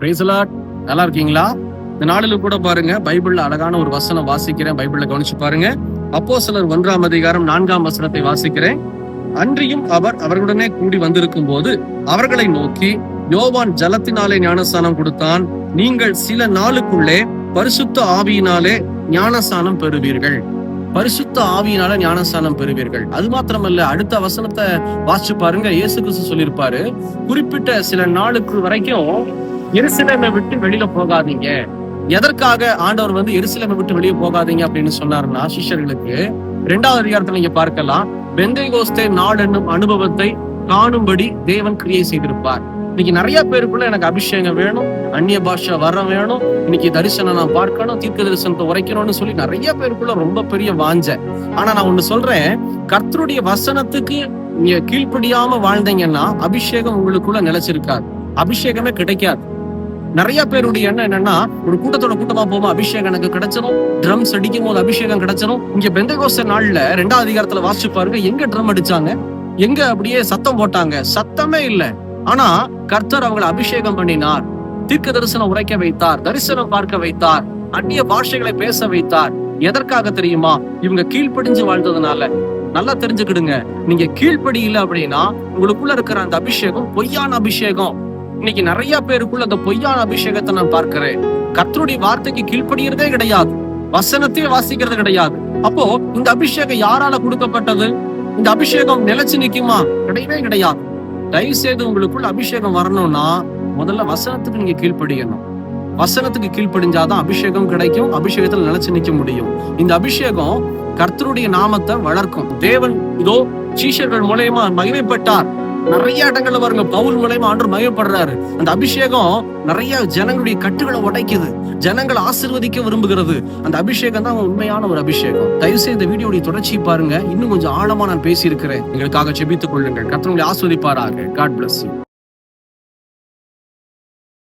பிரேசலாட் நல்லா இருக்கீங்களா இந்த நாளில் கூட பாருங்க பைபிள்ல அழகான ஒரு வசனம் வாசிக்கிறேன். பைபிள்ல கவனிச்சு பாருங்க. அப்போ சிலர் ஒன்றாம் அதிகாரம் நான்காம் வசனத்தை வாசிக்கிறேன். அன்றியும் அவர் அவர்களுடனே கூடி வந்திருக்கும் போது அவர்களை நோக்கி யோவான் ஜலத்தினாலே ஞானஸ்தானம் கொடுத்தான். நீங்கள் சில நாளுக்குள்ளே பரிசுத்த ஆவியினாலே ஞானஸ்தானம் பெறுவீர்கள். பரிசுத்த ஆவியினால ஞானஸ்தானம் பெறுவீர்கள். அது மாத்திரமல்ல அடுத்த வசனத்தை வாசிச்சு பாருங்க. இயேசு கிறிஸ்து சொல்லியிருப்பாரு குறிப்பிட்ட சில நாளுக்கு வரைக்கும் எருசலேமை விட்டு வெளியில போகாதீங்க. எதற்காக ஆண்டவர் வந்து எருசலேமை விட்டு வெளியே போகாதீங்க அப்படின்னு சொன்னாருன்னா சிஷ்யர்களுக்கு இரண்டாவது அதிகாரத்துல நீங்க பார்க்கலாம். பெந்தைகோஸ்தே நாள் என்னும் அனுபவத்தை காணும்படி தேவன் கிரியை செய்திருப்பார். இன்னைக்கு நிறைய பேருக்குள்ள எனக்கு அபிஷேகம் வேணும் அந்நிய பாஷை வர வேணும் இன்னைக்கு தரிசனம் நான் பார்க்கணும் தீர்க்க தரிசனத்தை உரைக்கணும்னு சொல்லி நிறைய பேருக்குள்ள ரொம்ப பெரிய வாஞ்ச. ஆனா நான் ஒண்ணு சொல்றேன் கர்த்தருடைய வசனத்துக்கு நீங்க கீழ்ப்படியாம வாழ்ந்தீங்கன்னா அபிஷேகம் உங்களுக்குள்ள நிலைச்சிருக்காது. அபிஷேகமே கிடைக்காது. நிறைய பேருடைய எண்ணம் என்னன்னா ஒரு கூட்டத்தோட கூட்டமா போமா அபிஷேகம் எனக்கு கிடைச்சிடும் ட்ரம்ஸ் அடிக்கும் போது அபிஷேகம் கிடைச்சிடும் இங்க பெந்தகோஸ்த நாள்ல ரெண்டாவது அதிகாரத்துல வாசிச்சு பாருங்க எங்க ட்ரம் அடிச்சாங்க? எங்க அப்படியே சத்தம் போட்டாங்க? சத்தமே இல்ல. ஆனா கர்த்தர் அவங்களை அபிஷேகம் பண்ணினார். தீர்க்க தரிசனம் உரைக்க வைத்தார் தரிசனம் பார்க்க வைத்தார் அந்நிய பாஷைகளை பேச வைத்தார். எதற்காக தெரியுமா? இவங்க கீழ்ப்படிஞ்சு வாழ்ந்ததுனால. நல்லா தெரிஞ்சுக்கிடுங்க. நீங்க கீழ்ப்படியில அப்படின்னா உங்களுக்குள்ள இருக்கிற அந்த அபிஷேகம் பொய்யான அபிஷேகம். இன்னைக்கு நிறைய பேருக்குள்ள அந்த பொய்யான அபிஷேகத்தை நான் பார்க்கிறேன். கத்தருடைய வார்த்தைக்கு கீழ்ப்படிகிறதே கிடையாது. வசனத்தையே வாசிக்கிறது கிடையாது. அப்போ இந்த அபிஷேகம் யாரால கொடுக்கப்பட்டது? இந்த அபிஷேகம் நிலைச்சு நிக்குமா? கிடையவே கிடையாது. தயவு செய்து உங்களுக்குள்ள அபிஷேகம் வரணும்னா முதல்ல வசனத்துக்கு நீங்க கீழ்ப்படியணும். வசனத்துக்கு கீழ்ப்படிஞ்சாதான் அபிஷேகம் கிடைக்கும் அபிஷேகத்துல நிலைச்சு நிக்க முடியும். இந்த அபிஷேகம் கர்த்தருடைய நாமத்தை வளர்க்கும். தேவன் இதோ சீஷர்கள் மூலயமா மகிமைப்பட்டார். நிறைய இடங்கள்ல பாருங்க பவுல் மூலயமா ஆண்டு மகிமைப்படுறாரு. அந்த அபிஷேகம் நிறைய ஜனங்களுடைய கட்டுகளை உடைக்குது. ஜனங்களை ஆசிர்வதிக்க விரும்புகிறது. அந்த அபிஷேகம் தான் உண்மையான ஒரு அபிஷேகம். தயவு செய்து இந்த வீடியோடைய தொடர்ச்சி பாருங்க. இன்னும் கொஞ்சம் ஆழமா நான் பேசியிருக்கிறேன். எங்களுக்காக செபித்துக் கொள்ளுங்கள். கத்தனுடைய ஆஸ்வதிப்பாராக காட் பிளஸ்